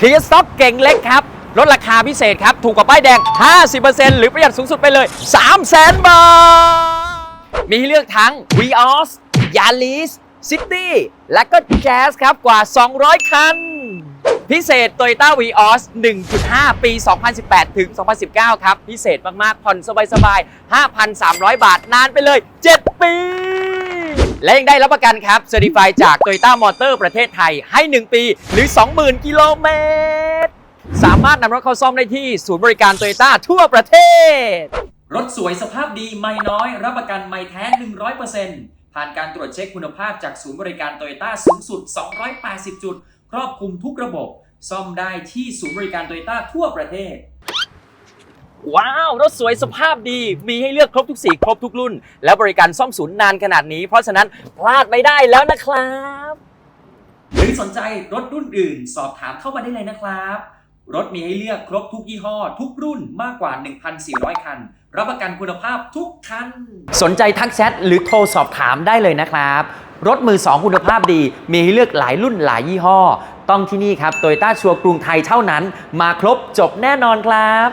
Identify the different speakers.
Speaker 1: เคลียร์สต็อกเก่งเล็กครับ ลดราคาพิเศษครับ ถูกกว่าป้ายแดง 50%หรือประหยัดสูงสุดไปเลย 300,000 บาท มีให้เลือกทั้ง Vios Yaris City และก็ Jazz ครับกว่า 200 คัน พิเศษ Toyota Vios 1.5 ปี 2018 ถึง 2019 ครับ พิเศษมาก ๆ ผ่อนสบาย ๆ 5,300 บาทนานไปเลย 7 ปี และยังได้รับประกันครับเซอร์ติฟายจาก Toyota Motor ประเทศไทยให้ 1 ปีหรือ 20,000 กิโลเมตร สามารถนำรถเข้าซ่อมได้ที่ศูนย์บริการ Toyota ทั่วประเทศ รถสวยสภาพดีไม่น้อย รับประกันไม่แท้ 100%ผ่านการตรวจเช็คคุณภาพจากศูนย์บริการโตโยต้าสูงสุด 280 จุด ครอบคลุมทุกระบบ ซ่อมได้ที่ศูนย์บริการโตโยต้าทั่วประเทศ ว้าว รถสวยสภาพดี มีให้เลือกครบทุกสีครบทุกรุ่น และบริการซ่อมศูนย์นานขนาดนี้ เพราะฉะนั้นพลาดไม่ได้แล้วนะครับ หรือสนใจรถรุ่นอื่น สอบถามเข้ามาได้เลยนะครับ รถมีให้เลือกครบทุกยี่ห้อ ทุกรุ่นมากกว่า 1,400 คัน รับประกันคุณภาพทุกคัน สนใจทักแชทหรือโทรสอบถามได้เลยนะครับ รถมือ 2 คุณภาพดี มีให้เลือกหลายรุ่นหลายยี่ห้อ ต้องที่นี่ครับโตโยต้าชัวร์กรุงไทยเท่านั้น มาครบจบแน่นอนครับ